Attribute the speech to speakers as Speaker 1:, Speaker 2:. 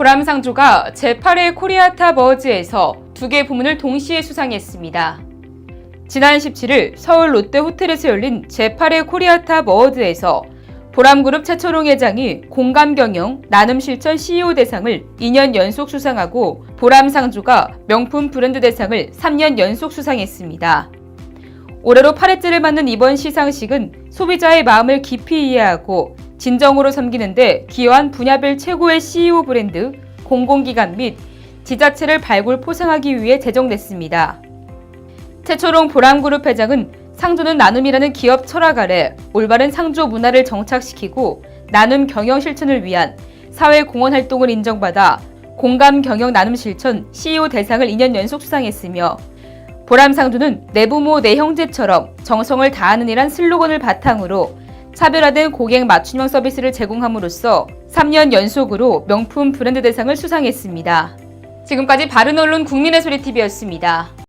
Speaker 1: 보람상조가 제8회 코리아탑 어워즈에서 두 개 부문을 동시에 수상했습니다. 지난 17일 서울 롯데 호텔에서 열린 제8회 코리아탑 어워드에서 보람그룹 최철용 회장이 공감경영 나눔실천 CEO 대상을 2년 연속 수상하고 보람상조가 명품 브랜드 대상을 3년 연속 수상했습니다. 올해로 8회째를 맞는 이번 시상식은 소비자의 마음을 깊이 이해하고 진정으로 섬기는데 기여한 분야별 최고의 CEO 브랜드, 공공기관 및 지자체를 발굴 포상하기 위해 제정됐습니다. 최초롱 보람그룹 회장은 상조는 나눔이라는 기업 철학 아래 올바른 상조 문화를 정착시키고 나눔 경영 실천을 위한 사회 공헌 활동을 인정받아 공감 경영 나눔 실천 CEO 대상을 2년 연속 수상했으며 보람상조는 내 부모 내 형제처럼 정성을 다하는 이란 슬로건을 바탕으로 차별화된 고객 맞춤형 서비스를 제공함으로써 3년 연속으로 명품 브랜드 대상을 수상했습니다. 지금까지 바른언론 국민의 소리 TV였습니다.